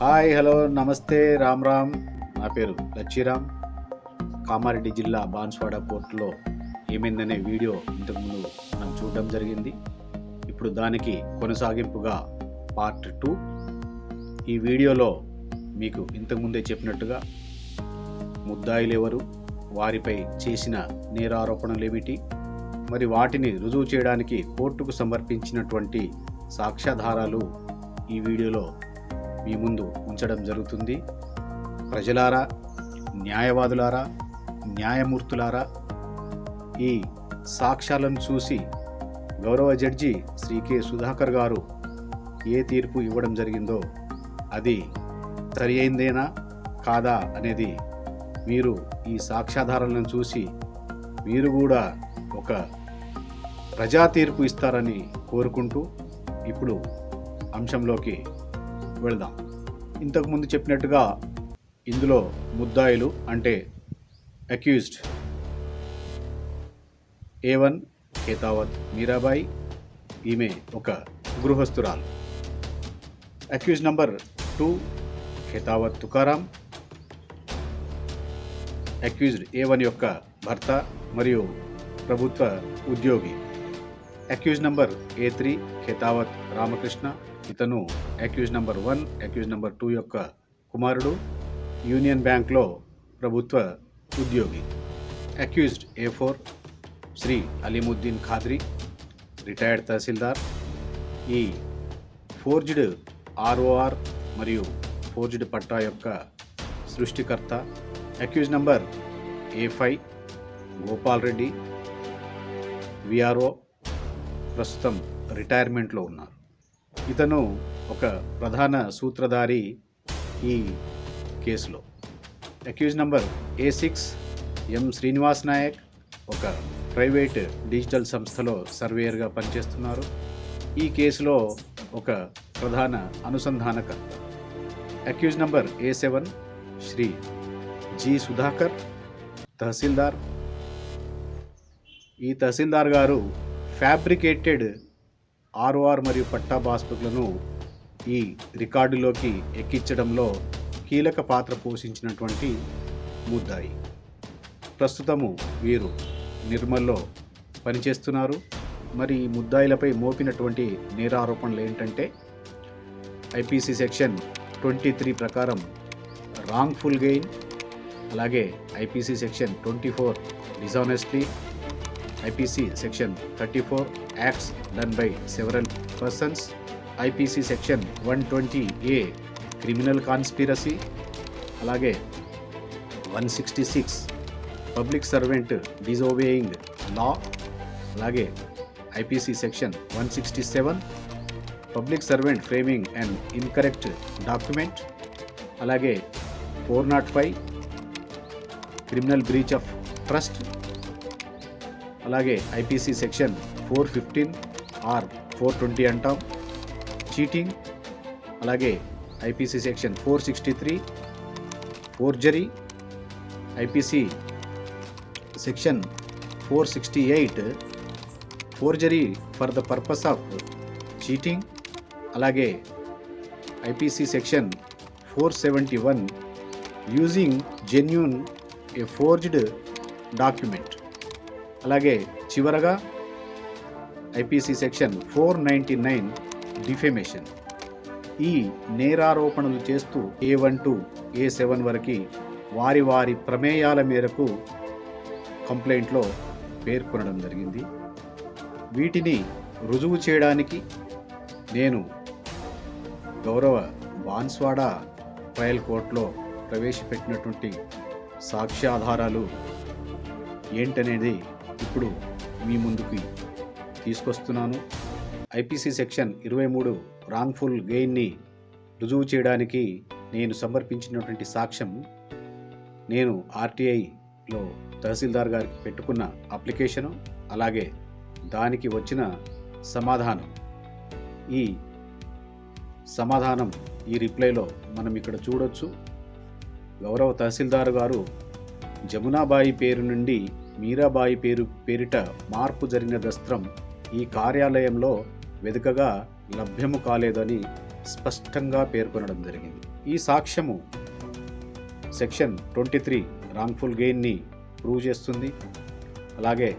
Hi hello నమస్తే రామ్ రామ్. నా పేరు లచ్చిరామ్. కామారెడ్డి జిల్లా బాన్స్వాడ కోర్టులో ఏమైందనే వీడియో ఇంతకుముందు మనం చూడడం జరిగింది. ఇప్పుడు దానికి కొనసాగింపుగా పార్ట్ టూ. ఈ వీడియోలో మీకు ఇంతకుముందే చెప్పినట్టుగా ముద్దాయిలు ఎవరు వారిపై చేసిన నేరారోపణలు ఏమిటి మరి వాటిని రుజువు చేయడానికి కోర్టుకు సమర్పించినటువంటి సాక్ష్యాధారాలు ఈ వీడియోలో మీ ముందు ఉంచడం జరుగుతుంది. ప్రజలారా న్యాయవాదులారా న్యాయమూర్తులారా ఈ సాక్ష్యాలను చూసి గౌరవ జడ్జి శ్రీ కె సుధాకర్ గారు ఏ తీర్పు ఇవ్వడం జరిగిందో అది సరి అయిందేనా కాదా అనేది మీరు ఈ సాక్ష్యాధారాలను చూసి మీరు కూడా ఒక ప్రజా తీర్పు ఇస్తారని కోరుకుంటూ ఇప్పుడు అంశంలోకి వెళదాం. ఇంతకుముందు చెప్పినట్టుగా ఇందులో ముద్దాయిలు అంటే accused A one Kethavath Meerabai ఈమె ఒక గృహస్థురాలు. Accuse number two Khethavath Tukaram accused A one యొక్క భర్త మరియు ప్రభుత్వ ఉద్యోగి. Accuse number A three Khethavath Ramakrishna ఇతను accuse number one accuse number two యొక్క కుమారుడు యూనియన్ బ్యాంక్లో ప్రభుత్వ ఉద్యోగి. Accused A four Shri Alimuddin Khadri retired tahsildar. ఈ ఫోర్జ్డ్ ఆర్ఓఆర్ మరియు ఫోర్జ్డ్ పట్టా యొక్క సృష్టికర్త. Accuse number A five Gopal Reddy VRO ప్రస్తుతం రిటైర్మెంట్లో ఉన్నారు. ఇతను ఒక ప్రధాన సూత్రధారి ఈ కేసులో. Accuse number A six M Srinivas Nayak ఒక ప్రైవేట్ డిజిటల్ సంస్థలో సర్వేయర్గా పనిచేస్తున్నారు. ఈ కేసులో ఒక ప్రధాన అనుసంధానకర్త. Accuse number A seven Shri G Sudhakar tahsildar. ఈ తహసీల్దార్ గారు ఫ్యాబ్రికేటెడ్ ఆర్ఓఆర్ మరియు పట్టా పాస్బుక్లను ఈ రికార్డులోకి ఎక్కించడంలో కీలక పాత్ర పోషించినటువంటి ముద్దాయి. ప్రస్తుతము వీరు నిర్మల్లో పనిచేస్తున్నారు. మరి ఈ ముద్దాయిలపై మోపినటువంటి నేరారోపణలు ఏంటంటే ఐపీసీ సెక్షన్ ట్వంటీ త్రీ ప్రకారం రాంగ్ఫుల్ గెయిన్ అలాగే IPC section twenty four dishonesty IPC section thirty four acts done by several persons IPC section one twenty A criminal conspiracy అలాగే one sixty six public servant disobeying law అలాగే IPC section one sixty seven public servant framing and incorrect document అలాగే four nought five criminal breach of trust అలాగే IPC section four fifteen or four twenty అంటాం. Cheating అలాగే IPC section four sixty three forgery IPC section four sixty eight forgery for the purpose of cheating అలాగే IPC section four seventy one using genuine a forged document. అలాగే చివరగా IPC section four ninety nine defamation. ఈ నేరారోపణలు చేస్తూ A one to A seven వరకు వారి వారి ప్రమేయాల మేరకు కంప్లైంట్లో పేర్కొనడం జరిగింది. వీటిని రుజువు చేయడానికి నేను గౌరవ బాన్స్వాడ ట్రయల్ కోర్టులో ప్రవేశపెట్టినటువంటి సాక్ష్యాధారాలు ఏంటనేది ఇప్పుడు మీ ముందుకి తీసుకొస్తున్నాను. ఐపీసీ సెక్షన్ ఇరవై మూడు రాంగ్ఫుల్ గెయిన్ని రుజువు చేయడానికి నేను సమర్పించినటువంటి సాక్ష్యం నేను ఆర్టీఐలో తహసీల్దార్ గారికి పెట్టుకున్న అప్లికేషను అలాగే దానికి వచ్చిన సమాధానం. ఈ సమాధానం ఈ రిప్లైలో మనం ఇక్కడ చూడొచ్చు. గౌరవ తహసీల్దార్ గారు జమునాబాయి పేరు నుండి మీరాబాయి పేరు పేరిట మార్పు జరిగిన దస్త్రం ఈ కార్యాలయంలో వెనుకగా లభ్యము కాలేదని స్పష్టంగా పేర్కొనడం జరిగింది. ఈ సాక్ష్యము సెక్షన్ ట్వంటీ త్రీ రాంగ్ఫుల్ గెయిన్ని ప్రూవ్ చేస్తుంది. అలాగే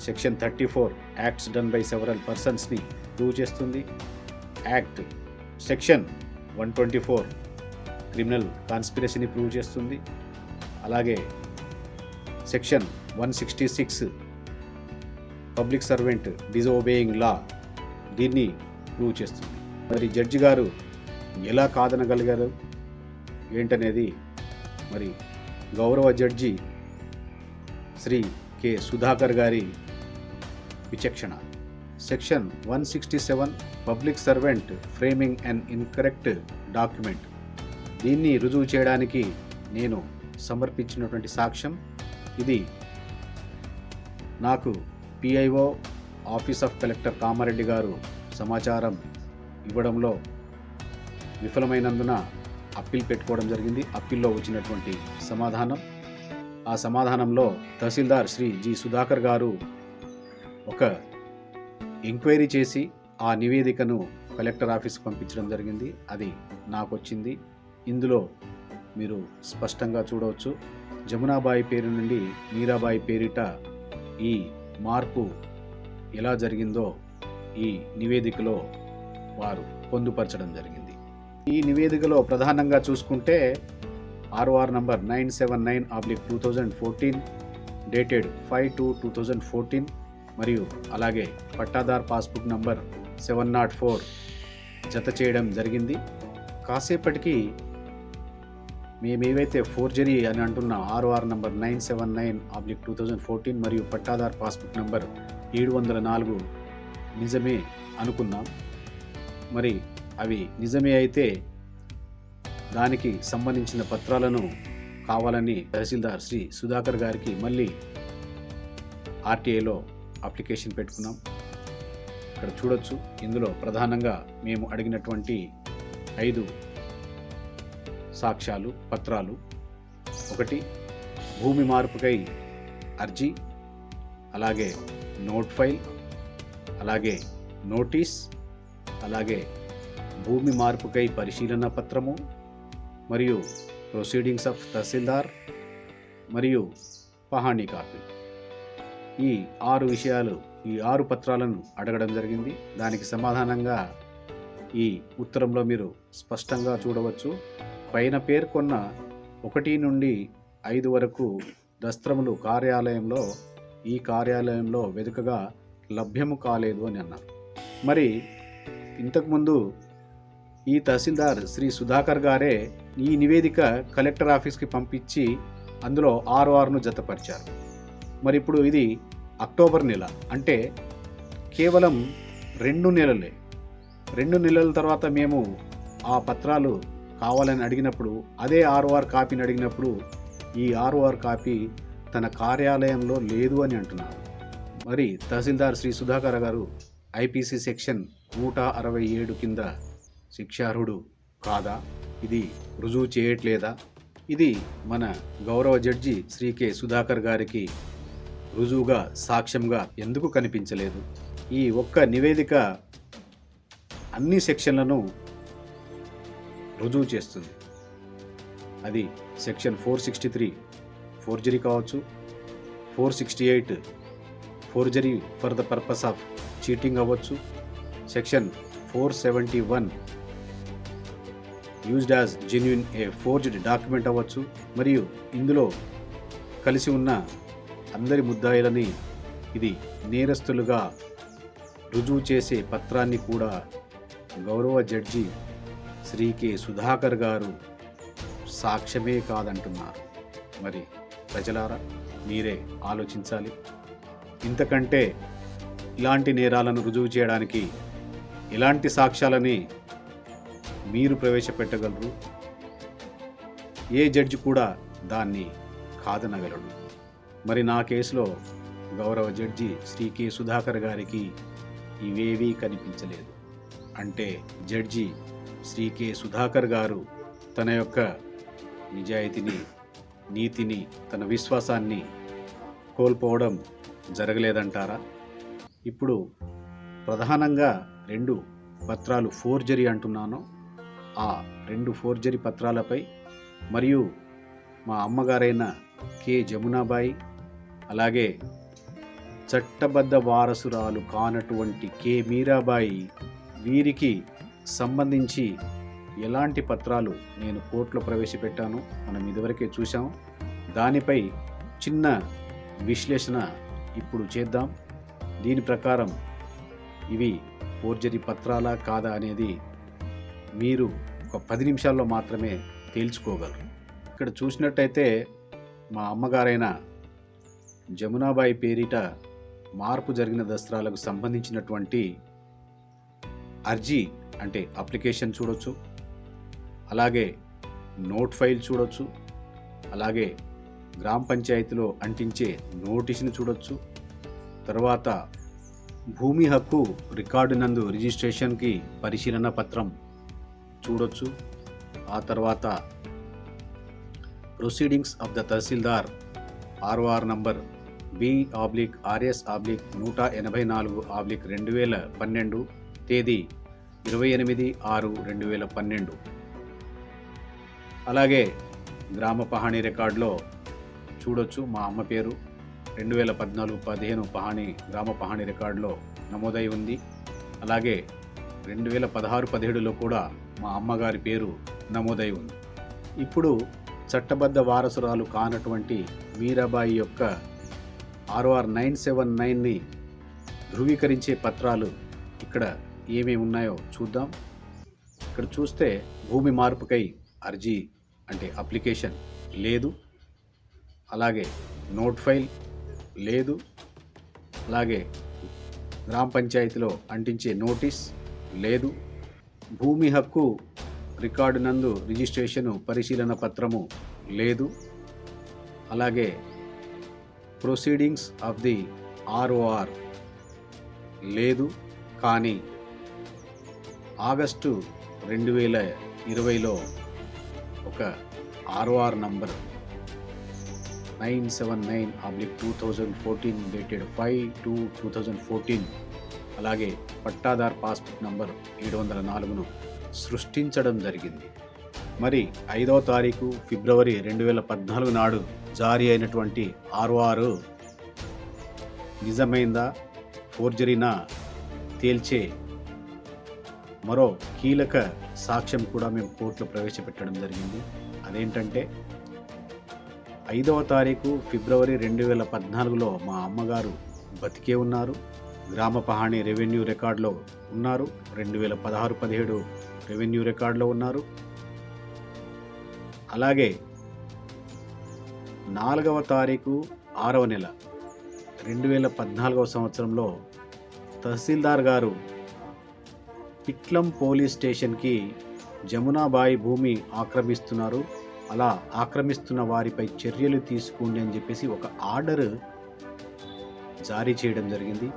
section thirty four acts done by several పర్సన్స్ని prove చేస్తుంది. Act section one twenty four criminal కాన్స్పిరసీని prove చేస్తుంది. అలాగే section one sixty six public servant disobeying law దీన్ని ప్రూవ్ చేస్తుంది. మరి జడ్జి గారు ఎలా కాదనగలిగారు? ఏంటనేది మరి గౌరవ జడ్జి శ్రీ కె. సుధాకర్ గారి విచక్షణ. Section one sixty seven public servant framing and incorrect document. దీన్ని రుజువు చేయడానికి నేను సమర్పించినటువంటి సాక్ష్యం ఇది. నాకు PIO office of collector Kamareddy గారు సమాచారం ఇవ్వడంలో విఫలమైనందున అప్పీల్ పెట్టుకోవడం జరిగింది. అప్పీల్లో వచ్చినటువంటి సమాధానం. ఆ సమాధానంలో తహసీల్దార్ శ్రీ జి సుధాకర్ గారు ఒక ఎంక్వైరీ చేసి ఆ నివేదికను కలెక్టర్ ఆఫీస్కి పంపించడం జరిగింది. అది నాకు వచ్చింది ఇందులో మీరు స్పష్టంగా చూడవచ్చు. జమునాబాయి పేరు నుండి మీరాబాయి పేరిట ఈ మార్పు ఎలా జరిగిందో ఈ నివేదికలో వారు పొందుపరచడం జరిగింది. ఈ నివేదికలో ప్రధానంగా చూసుకుంటే ROR number nine seven nine oblique two thousand fourteen dated five two two thousand fourteen మరియు అలాగే pattadar passbook number seven nought four జత చేయడం జరిగింది. కాసేపటికి మేమేవైతే ఫోర్జరీ అని అంటున్న. ROR number nine seven nine object two thousand fourteen మరియు పట్టాదార్ పాస్బుక్ నంబర్ ఏడు వందల నాలుగు నిజమే అనుకుందాం. మరి అవి నిజమే అయితే దానికి సంబంధించిన పత్రాలను కావాలని తహసీల్దార్ శ్రీ సుధాకర్ గారికి మళ్ళీ ఆర్టీఐలో అప్లికేషన్ పెట్టుకున్నాం. ఇక్కడ చూడొచ్చు. ఇందులో ప్రధానంగా మేము అడిగినటువంటి ఐదు సాక్ష్యాలు పత్రాలు. ఒకటి భూమి మార్పుకై అర్జీ అలాగే నోట్ ఫైల్ అలాగే నోటీస్ అలాగే భూమి మార్పుకై పరిశీలన పత్రము మరియు ప్రొసీడింగ్స్ ఆఫ్ తహసీల్దార్ మరియు పహాణీ కాపీ. ఈ ఆరు విషయాలు ఈ ఆరు పత్రాలను అడగడం జరిగింది. దానికి సమాధానంగా ఈ ఉత్తరంలో మీరు స్పష్టంగా చూడవచ్చు. పైన పేర్కొన్న ఒకటి నుండి ఐదు వరకు దస్త్రములు కార్యాలయంలో ఈ కార్యాలయంలో వెనుకగా లభ్యము కాలేదు అని అన్నారు మరి ఇంతకుముందు ఈ తహసీల్దార్ శ్రీ సుధాకర్ గారే ఈ నివేదిక కలెక్టర్ ఆఫీస్కి పంపించి అందులో ఆర్ఓఆర్ను జతపరిచారు. మరి ఇప్పుడు ఇది అక్టోబర్ నెల అంటే కేవలం రెండు నెలలే. రెండు నెలల తర్వాత మేము ఆ పత్రాలు కావాలని అడిగినప్పుడు అదే ఆర్ఓఆర్ కాపీని అడిగినప్పుడు ఈ ఆర్ఓఆర్ కాపీ తన కార్యాలయంలో లేదు అని అంటున్నారు. మరి తహసీల్దార్ శ్రీ సుధాకర్ గారు ఐపీసీ సెక్షన్ నూట అరవై ఏడు కింద శిక్షార్హుడు కాదా? ఇది రుజువు చేయట్లేదా? ఇది మన గౌరవ జడ్జి శ్రీ కె సుధాకర్ గారికి రుజువుగా సాక్ష్యంగా ఎందుకు కనిపించలేదు? ఈ ఒక్క నివేదిక అన్ని సెక్షన్లను రుజువు చేస్తుంది. అది section four sixty three forgery కావచ్చు four sixty eight forgery for the purpose of cheating అవ్వచ్చు section four seventy one used as genuine a forged document అవ్వచ్చు మరియు ఇందులో కలిసి ఉన్న అందరి ముద్దాయిలని ఇది నేరస్తులుగా రుజువు చేసే పత్రాన్ని కూడా గౌరవ జడ్జి శ్రీ కె సుధాకర్ గారు సాక్ష్యమే కాదంటున్నారు. మరి ప్రజలారా మీరే ఆలోచించాలి. ఇంతకంటే ఇలాంటి నేరాలను రుజువు చేయడానికి ఎలాంటి సాక్ష్యాలని మీరు ప్రవేశపెట్టగలరు. ఏ జడ్జి కూడా దాన్ని కాదనగలడు. మరి నా కేసులో గౌరవ జడ్జి శ్రీ కె సుధాకర్ గారికి ఇవేవీ కనిపించలేదు. అంటే జడ్జి శ్రీ కె సుధాకర్ గారు తన యొక్క నిజాయితీని నీతిని తన విశ్వాసాన్ని కోల్పోవడం జరగలేదంటారా? ఇప్పుడు ప్రధానంగా రెండు పత్రాలు ఫోర్జరీ అంటున్నాను. ఆ రెండు ఫోర్జరీ పత్రాలపై మరియు మా అమ్మగారైన కె జమునాబాయి అలాగే చట్టబద్ధ వారసురాలు కానటువంటి కె మీరాబాయి వీరికి సంబంధించి ఎలాంటి పత్రాలు నేను కోర్టులో ప్రవేశపెట్టాను మనం ఇదివరకే చూసాం దానిపై చిన్న విశ్లేషణ ఇప్పుడు చేద్దాం. దీని ప్రకారం ఇవి ఫోర్జరీ పత్రాలా కాదా అనేది మీరు ఒక పది నిమిషాల్లో మాత్రమే తేల్చుకోగలరు. ఇక్కడ చూసినట్టయితే మా అమ్మగారైన జమునాబాయి పేరిట మార్పు జరిగిన దస్త్రాలకు సంబంధించినటువంటి అర్జీ అంటే అప్లికేషన్ చూడొచ్చు. అలాగే నోట్ ఫైల్ చూడొచ్చు. అలాగే గ్రామ పంచాయతీలో అంటించే నోటీసును చూడొచ్చు. తర్వాత భూమి హక్కు రికార్డు నందు రిజిస్ట్రేషన్కి పరిశీలన పత్రం చూడొచ్చు. ఆ తర్వాత proceedings of the tahsildar ROR number B oblique RS oblique నూట ఎనభై నాలుగు ఆబ్లిక్ రెండు వేల పన్నెండు తేదీ ఇరవై ఎనిమిది ఆరు రెండు వేల పన్నెండు. అలాగే గ్రామ పహాణి రికార్డులో చూడొచ్చు మా అమ్మ పేరు. రెండు వేల పద్నాలుగు పదిహేను పహాణి గ్రామ పహాణి రికార్డులో నమోదై ఉంది. అలాగే రెండు వేల పదహారు పదిహేడులో కూడా మా అమ్మగారి పేరు నమోదై ఉంది. ఇప్పుడు చట్టబద్ధ వారసురాలు కానటువంటి మీరాబాయి యొక్క ఆర్ఓఆర్ నైన్ సెవెన్ నైన్ని ధృవీకరించే పత్రాలు ఇక్కడ ఏమేమి ఉన్నాయో చూద్దాం. ఇక్కడ చూస్తే భూమి మార్పుకై అర్జీ అంటే అప్లికేషన్ లేదు. అలాగే నోట్ ఫైల్ లేదు. అలాగే గ్రామ పంచాయతీలో అంటించే నోటీస్ లేదు. భూమి హక్కు రికార్డు నందు రిజిస్ట్రేషను పరిశీలన పత్రము లేదు. అలాగే ప్రొసీడింగ్స్ ఆఫ్ ది ఆర్ఓఆర్ లేదు. కానీ ఆగస్టు రెండు వేల ఇరవైలో ఒక ROR number nine seven nine oblique two thousand fourteen dated five two two thousand fourteen అలాగే పట్టాదార్ పాస్బుక్ నంబర్ ఏడు వందల నాలుగును సృష్టించడం జరిగింది. మరి ఐదవ తారీఖు ఫిబ్రవరి రెండు వేల పద్నాలుగు నాడు జారీ అయినటువంటి ఆర్ఓఆర్ నిజమైందా? ఫోర్జరీనా? తేల్చే మరో కీలక సాక్ష్యం కూడా మేము కోర్టులో ప్రవేశపెట్టడం జరిగింది. అదేంటంటే ఐదవ తారీఖు ఫిబ్రవరి రెండు వేల పద్నాలుగులో మా అమ్మగారు బతికే ఉన్నారు. గ్రామ పహాణి రెవెన్యూ రికార్డులో ఉన్నారు. రెండు వేల పదహారు పదిహేడు రెవెన్యూ రికార్డులో ఉన్నారు. అలాగే నాలుగవ తారీఖు ఆరవ నెల రెండు వేల పద్నాలుగవ సంవత్సరంలో తహసీల్దార్ గారు పిట్లం పోలీస్ స్టేషన్కి జమునాబాయి భూమి ఆక్రమిస్తున్నారు. అలా ఆక్రమిస్తున్న వారిపై చర్యలు తీసుకోండి అని చెప్పేసి ఒక ఆర్డర్ జారీ చేయడం జరిగింది.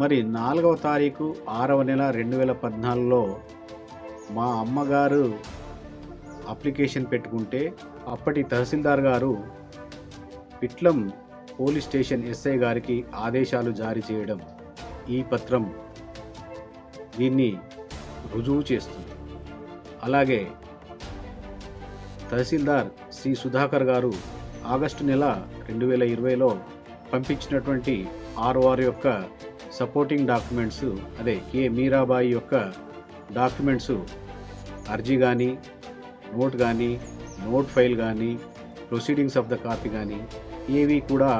మరి నాలుగవ తారీఖు ఆరవ నెల రెండు వేల పద్నాలుగులో మా అమ్మగారు అప్లికేషన్ పెట్టుకుంటే అప్పటి తహసీల్దార్ గారు పిట్లం పోలీస్ స్టేషన్ ఎస్ఐ గారికి ఆదేశాలు జారీ చేయడం ఈ పత్రం దీన్ని రుజువు చేస్తుంది. అలాగే తహసీల్దార్ శ్రీ సుధాకర్ గారు ఆగస్టు నెల రెండు వేల ఇరవైలో పంపించినటువంటి ఆర్ఓఆర్ యొక్క సపోర్టింగ్ డాక్యుమెంట్స్ అదే కే మీరాబాయి యొక్క డాక్యుమెంట్స్ అర్జీ కానీ నోట్ కానీ నోట్ ఫైల్ కానీ ప్రొసీడింగ్స్ ఆఫ్ ద కాపీ కానీ ఏవి కూడా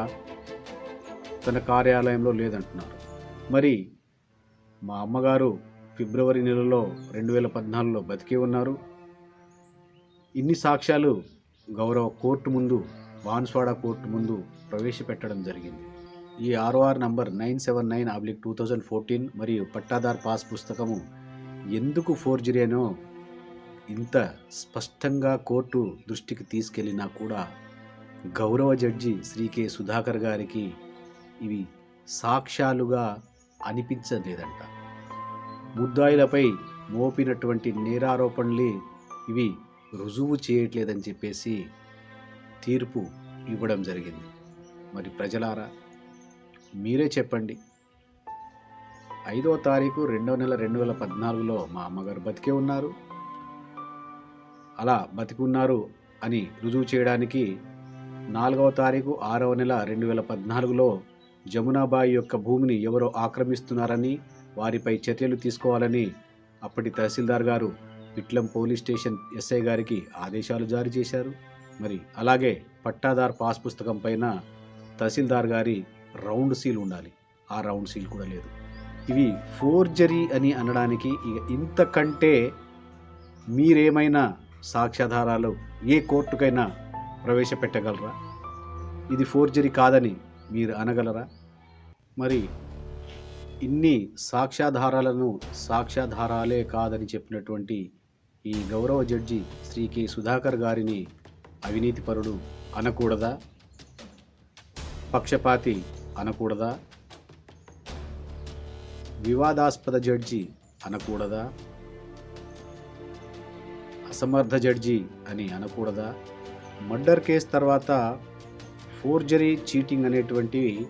తన కార్యాలయంలో లేదంటున్నారు. మరి మా అమ్మగారు ఫిబ్రవరి నెలలో రెండు వేల పద్నాలుగులో బతికే ఉన్నారు. ఇన్ని సాక్ష్యాలు గౌరవ కోర్టు ముందు బాన్స్వాడ కోర్టు ముందు ప్రవేశపెట్టడం జరిగింది. ఈ ROR number nine seven nine oblique two thousand fourteen మరియు పట్టాదార్ పాస్ పుస్తకము ఎందుకు ఫోర్జరీ అనో ఇంత స్పష్టంగా కోర్టు దృష్టికి తీసుకెళ్ళినా కూడా గౌరవ జడ్జి శ్రీ కె సుధాకర్ గారికి ఇవి సాక్ష్యాలుగా అనిపించలేదంట. ముద్దాయిలపై మోపినటువంటి నేరారోపణలే ఇవి రుజువు చేయట్లేదని చెప్పేసి తీర్పు ఇవ్వడం జరిగింది. మరి ప్రజలారా మీరే చెప్పండి. ఐదవ తారీఖు రెండవ నెల రెండు వేల పద్నాలుగులో మా అమ్మగారు బతికే ఉన్నారు. అలా బతికున్నారు అని రుజువు చేయడానికి నాలుగవ తారీఖు ఆరవ నెల రెండు వేల పద్నాలుగులో జమునాబాయి యొక్క భూమిని ఎవరో ఆక్రమిస్తున్నారని వారిపై చర్యలు తీసుకోవాలని అప్పటి తహసీల్దార్ గారు విట్లం పోలీస్ స్టేషన్ ఎస్ఐ గారికి ఆదేశాలు జారీ చేశారు. మరి అలాగే పట్టాదార్ పాస్ పుస్తకం పైన తహసీల్దార్ గారి రౌండ్ సీల్ ఉండాలి. ఆ రౌండ్ సీల్ కూడా లేదు. ఇవి ఫోర్జరీ అని అనడానికి ఇక ఇంతకంటే మీరేమైనా సాక్ష్యాధారాలు ఏ కోర్టుకైనా ప్రవేశపెట్టగలరా? ఇది ఫోర్జరీ కాదని మీరు అనగలరా? మరి ఇన్ని సాక్ష్యాధారాలను సాక్ష్యాధారాలే కాదని చెప్పినటువంటి ఈ గౌరవ జడ్జి శ్రీ కె సుధాకర్ గారిని అవినీతిపరుడు అనకూడదా? పక్షపాతి అనకూడదా? వివాదాస్పద జడ్జి అనకూడదా? అసమర్థ జడ్జి అని అనకూడదా? మర్డర్ కేసు తర్వాత ఫోర్జరీ చీటింగ్ అనేటువంటివి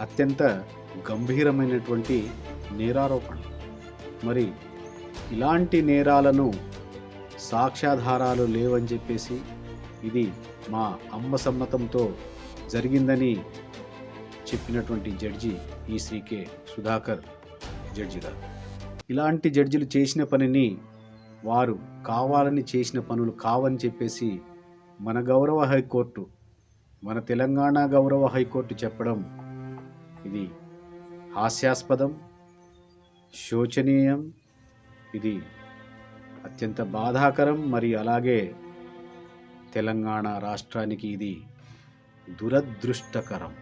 అత్యంత గంభీరమైనటువంటి నేరారోపణ. మరి ఇలాంటి నేరాలను సాక్ష్యాధారాలు లేవని చెప్పేసి ఇది మా అమ్మ సమ్మతంతో జరిగిందని చెప్పినటువంటి జడ్జి ఈ శ్రీకే సుధాకర్ జడ్జి గారు. ఇలాంటి జడ్జిలు చేసిన పనిని వారు కావాలని చేసిన పనులు కావని చెప్పేసి మన గౌరవ హైకోర్టు మన తెలంగాణ గౌరవ హైకోర్టు చెప్పడం ఇది హాస్యాస్పదం శోచనీయం ఇది అత్యంత బాధాకరం మరి అలాగే తెలంగాణ రాష్ట్రానికి ఇది దురదృష్టకరం.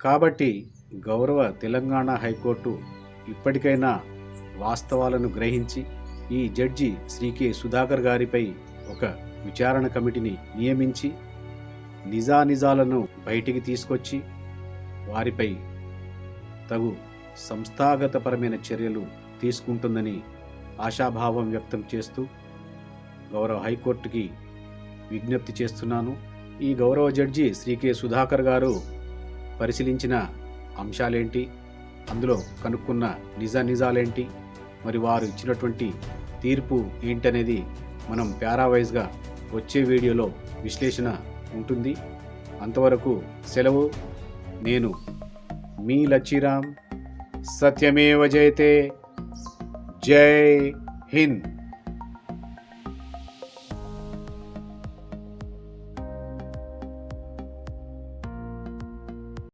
కాబట్టి గౌరవ తెలంగాణ హైకోర్టు ఇప్పటికైనా వాస్తవాలను గ్రహించి ఈ జడ్జి శ్రీ కె సుధాకర్ గారిపై ఒక విచారణ కమిటీని నియమించి నిజానిజాలను బయటికి తీసుకొచ్చి వారిపై తగు సంస్థాగతపరమైన చర్యలు తీసుకుంటుందని ఆశాభావం వ్యక్తం చేస్తూ గౌరవ హైకోర్టుకి విజ్ఞప్తి చేస్తున్నాను. ఈ గౌరవ జడ్జి శ్రీ కె సుధాకర్ గారు పరిశీలించిన అంశాలేంటి? అందులో కనుక్కున్న నిజ నిజాలేంటి మరి వారు ఇచ్చినటువంటి తీర్పు ఏంటనేది మనం పారావైజ్గా వచ్చే వీడియోలో విశ్లేషణ ఉంటుంది. అంతవరకు సెలవు. నేను మీ లచ్చిరామ్ సత్యమేవ జయతే జై హింద్